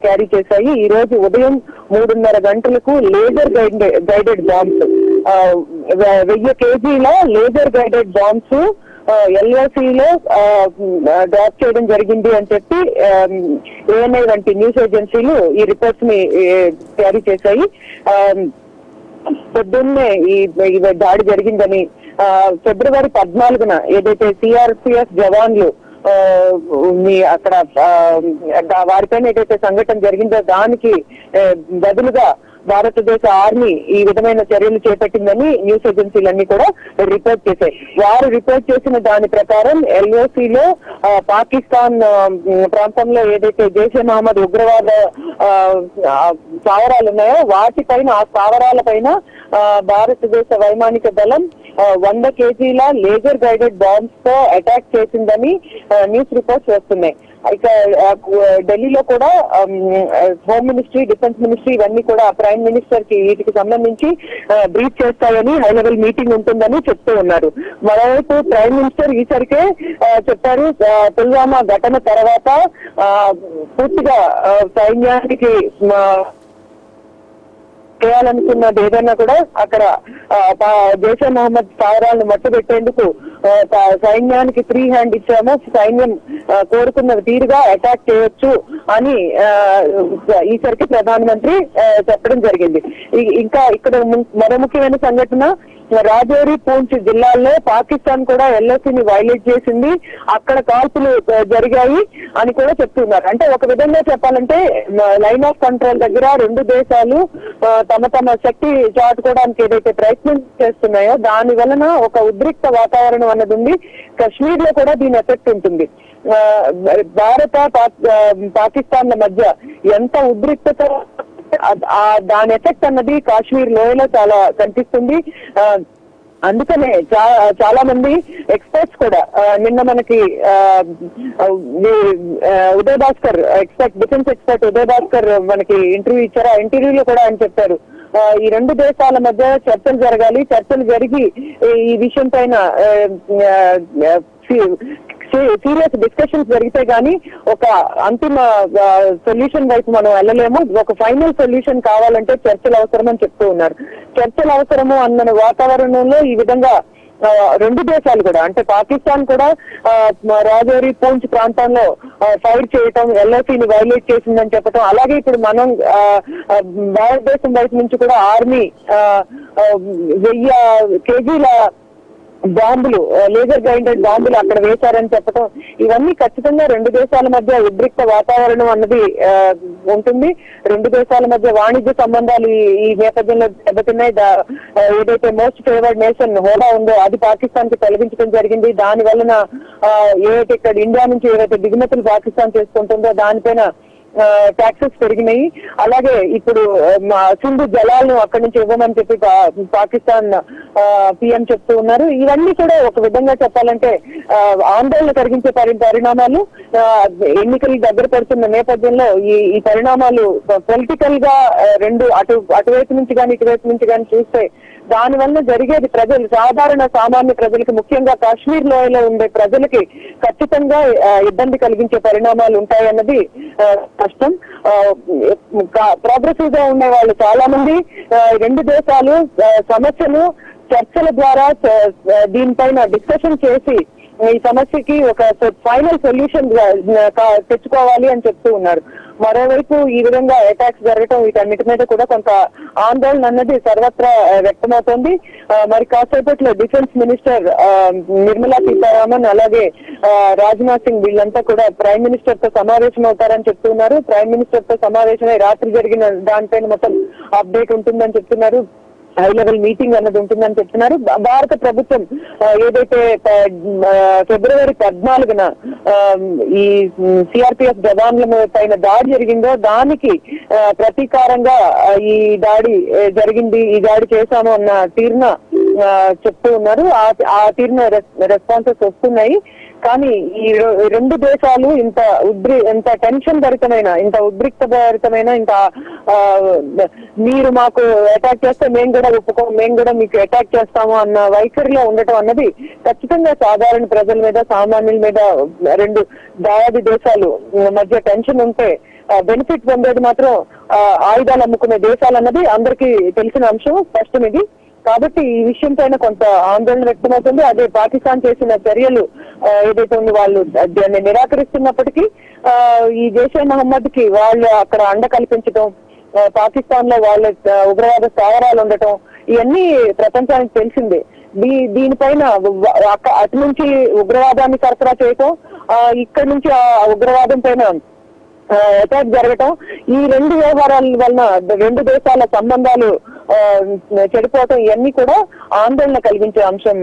Carry చేశాయి. ఈ రోజు ఉదయం మూడున్నర గంటలకు లేజర్ గైడెడ్ బాంబ్స్ వెయ్యి కేజీల లేజర్ గైడెడ్ బాంబ్స్ ఎల్ఓసి లో డ్రాప్ చేయడం జరిగింది అని చెప్పి ఏఎన్ఐ వంటి న్యూస్ ఏజెన్సీలు ఈ రిపోర్ట్స్ని క్యారీ చేశాయి. పొద్దున్నే ఈ దాడి జరిగిందని ఆ, ఫిబ్రవరి పద్నాలుగున ఏదైతే సిఆర్పిఎఫ్ జవాన్లు మీ అక్కడ వారిపైన ఏదైతే సంఘటన జరిగిందో దానికి బదులుగా భారతదేశ ఆర్మీ ఈ విధమైన చర్యలు చేపట్టిందని న్యూస్ ఏజెన్సీలన్నీ కూడా రిపోర్ట్ చేశాయి. వారు రిపోర్ట్ చేసిన దాని ప్రకారం ఎల్ఓసి లో పాకిస్తాన్ ప్రాంతంలో ఏదైతే జైషే మహమ్మద్ ఉగ్రవాద ఆ, స్థావరాలు ఉన్నాయో వాటిపైన ఆ స్థావరాల పైన ఆ, భారతదేశ వైమానిక దళం వంద కేజీల లేజర్ గైడెడ్ బాంబ్స్తో అటాక్ చేసిందని న్యూస్ రిపోర్ట్స్ వస్తున్నాయి. ఇక ఢిల్లీలో కూడా హోమ్ మినిస్ట్రీ డిఫెన్స్ మినిస్ట్రీ ఇవన్నీ కూడా ప్రైమ్ మినిస్టర్కి వీటికి సంబంధించి బ్రీఫ్ చేస్తాయని హై లెవెల్ మీటింగ్ ఉంటుందని చెప్తూ ఉన్నారు. మరోవైపు ప్రైమ్ మినిస్టర్ ఈసరికే చెప్పారు పుల్వామా ఘటన తర్వాత ఆ, పూర్తిగా సైన్యానికి చేయాలనుకున్నది ఏదైనా కూడా అక్కడ జైషే మహమ్మద్ స్థావరాలను మట్టు పెట్టేందుకు సైన్యానికి ఫ్రీ హ్యాండ్ ఇచ్చాము. సైన్యం కోరుకున్న తీరుగా అటాక్ చేయొచ్చు అని ఈసరికి ప్రధానమంత్రి చెప్పడం జరిగింది. ఇంకా ఇక్కడ మరో ముఖ్యమైన సంఘటన రాజౌరి పూంచ్ జిల్లాల్లో పాకిస్తాన్ కూడా ఎల్ఓసిని వైలేట్ చేసింది. అక్కడ కాల్పులు జరిగాయి అని కూడా చెప్తున్నారు. అంటే ఒక విధంగా చెప్పాలంటే లైన్ ఆఫ్ కంట్రోల్ దగ్గర రెండు దేశాలు తమ తమ శక్తి చాటుకోవడానికి ఏదైతే ప్రయత్నం చేస్తున్నాయో దాని వలన ఒక ఉద్రిక్త వాతావరణం అన్నది ఉంది కశ్మీర్లో కూడా దీని ఎఫెక్ట్ ఉంటుంది. భారత పాక్- పాకిస్తాన్ల మధ్య ఎంత ఉద్రిక్తత దాని ఎఫెక్ట్ అన్నది కాశ్మీర్ లోయలో చాలా కనిపిస్తుంది. అందుకనే చా- చాలా మంది ఎక్స్పర్ట్స్ కూడా నిన్న మనకి Uday Bhaskar expert defence expert Uday Bhaskar మనకి ఇంటర్వ్యూ ఇచ్చారు. ఆ ఇంటర్వ్యూలో కూడా ఆయన చెప్పారు. ఈ రెండు దేశాల మధ్య చర్చలు జరగాలి. చర్చలు జరిగి ఈ- విషయం పైన సీరియస్ డిస్కషన్స్ జరిగితే గానీ ఒక అంతిమ సొల్యూషన్ వైపు మనం వెళ్ళలేము. ఒక ఫైనల్ సొల్యూషన్ కావాలంటే చర్చలు అవసరమని చెప్తూ ఉన్నారు. చర్చలు అవసరము అన్న వాతావరణంలో ఈ విధంగా రెండు దేశాలు కూడా అంటే పాకిస్తాన్ కూడా ఆ, రాజౌరి పూంచ్ ప్రాంతంలో ఫైర్ చేయటం ఎల్ఐసిని వైలేట్ చేసిందని చెప్పటం అలాగే ఇప్పుడు మనం ఆ, భారతదేశం వైపు నుంచి కూడా ఆర్మీ వెయ్యి కేజీల బాంబులు లేజర్ గైడెడ్ బాంబులు అక్కడ వేశారని చెప్పటం ఇవన్నీ ఖచ్చితంగా రెండు దేశాల మధ్య ఉద్రిక్త వాతావరణం అన్నది ఉంటుంది. రెండు దేశాల మధ్య వాణిజ్య సంబంధాలు ఈ- నేపథ్యంలో దెబ్బతిన్నాయి. ఏదైతే మోస్ట్ ఫేవర్డ్ నేషన్ హోదా ఉందో అది పాకిస్తాన్కి తొలగించడం జరిగింది. దాని వలన ఆ, ఇక్కడ ఇండియా నుంచి ఏదైతే దిగుమతులు పాకిస్తాన్ చేసుకుంటుందో దానిపైన ట్యాక్సెస్ పెరిగినాయి. అలాగే ఇప్పుడు మా సింధు జలాలను అక్కడి నుంచి ఇవ్వమని చెప్పి పా- పాకిస్తాన్ పిఎం చెప్తూ ఉన్నారు. ఇవన్నీ కూడా ఒక విధంగా చెప్పాలంటే ఆ, ఆందోళన కలిగించే పరిణామాలు ఆ, ఎన్నికలు దగ్గర పడుతున్న నేపథ్యంలో ఈ ఈ పరిణామాలు పొలిటికల్గా రెండు అటు అటువైపు నుంచి కానీ ఇటువైపు నుంచి కానీ చూస్తే దాని వల్ల జరిగేది ప్రజలు సాధారణ సామాన్య ప్రజలకు ముఖ్యంగా కాశ్మీర్ లోయలో ఉండే ప్రజలకి ఖచ్చితంగా ఇబ్బంది కలిగించే పరిణామాలు ఉంటాయన్నది ఆ, కష్టం ప్రోగ్రెసివ్గా ఉండే వాళ్ళు చాలా మంది రెండు దేశాలు సమస్యలు చర్చల ద్వారా దీనిపైన డిస్కషన్ చేసి ఈ సమస్యకి ఒక ఫైనల్ సొల్యూషన్ తెచ్చుకోవాలి అని చెప్తూ ఉన్నారు. మరోవైపు ఈ విధంగా అటాక్స్ జరగటం వీటన్నిటి మీద కూడా కొంత ఆందోళన అన్నది సర్వత్రా వ్యక్తమవుతోంది. మరి కాసేపట్లో డిఫెన్స్ మినిస్టర్ ఆ, నిర్మలా సీతారామన్ అలాగే రాజ్నాథ్ సింగ్ వీళ్ళంతా కూడా ప్రైమ్ మినిస్టర్తో సమావేశం అవుతారని చెప్తున్నారు ప్రైమ్ మినిస్టర్తో సమావేశమై రాత్రి జరిగిన దానిపైన మొత్తం అప్డేట్ ఉంటుందని చెప్తున్నారు. హై లెవెల్ మీటింగ్ అన్నది ఉంటుందని చెప్తున్నారు. భారత ప్రభుత్వం ఏదైతే ఫిబ్రవరి పద్నాలుగున ఆ, ఈ సిఆర్పిఎఫ్ జవాన్ల పైన దాడి జరిగిందో దానికి ఆ, ప్రతీకారంగా ఈ దాడి జరిగింది ఈ దాడి చేశాము అన్న తీరున చెప్తూ ఉన్నారు. ఆ- ఆ తీరున రెస్పాన్సెస్ వస్తున్నాయి. కానీ ఈ రెండు దేశాలు ఇంత ఉద్రి ఇంత టెన్షన్ భరితమైన ఇంత ఉద్రిక్త భరితమైన ఇంత ఆ, మీరు మాకు అటాక్ చేస్తే మేము కూడా ఒప్పుకో మేము కూడా మీకు అటాక్ చేస్తాము అన్న వైఖరిలో ఉండటం అన్నది ఖచ్చితంగా సాధారణ ప్రజల మీద సామాన్యుల మీద రెండు దాయాది దేశాలు మధ్య టెన్షన్ ఉంటే బెనిఫిట్ పొందేది మాత్రం ఆ, ఆయుధాలు అమ్ముకునే దేశాలు అన్నది అందరికీ తెలిసిన అంశం. స్పష్టం ఇది కాబట్టి ఈ విషయం పైన కొంత ఆందోళన వ్యక్తమవుతుంది. అదే పాకిస్తాన్ చేసిన చర్యలు ఏదైతే ఉంది వాళ్ళు దాన్ని నిరాకరిస్తున్నప్పటికీ ఆ, ఈ జైషే మహమ్మద్కి వాళ్ళు అక్కడ అండ కల్పించడం పాకిస్తాన్లో వాళ్ళ ఉగ్రవాద స్థావరాలు ఉండటం ఇవన్నీ ప్రపంచానికి తెలిసిందే. దీ దీనిపైన అటు నుంచి ఉగ్రవాదాన్ని సరఫరా చేయటం ఆ, ఇక్కడ నుంచి ఆ ఉగ్రవాదం పైన అటాక్ జరగటం ఈ రెండు వ్యవహారాల వలన రెండు దేశాల సంబంధాలు చెడిపోవటం ఇవన్నీ కూడా ఆందోళన కలిగించే అంశం.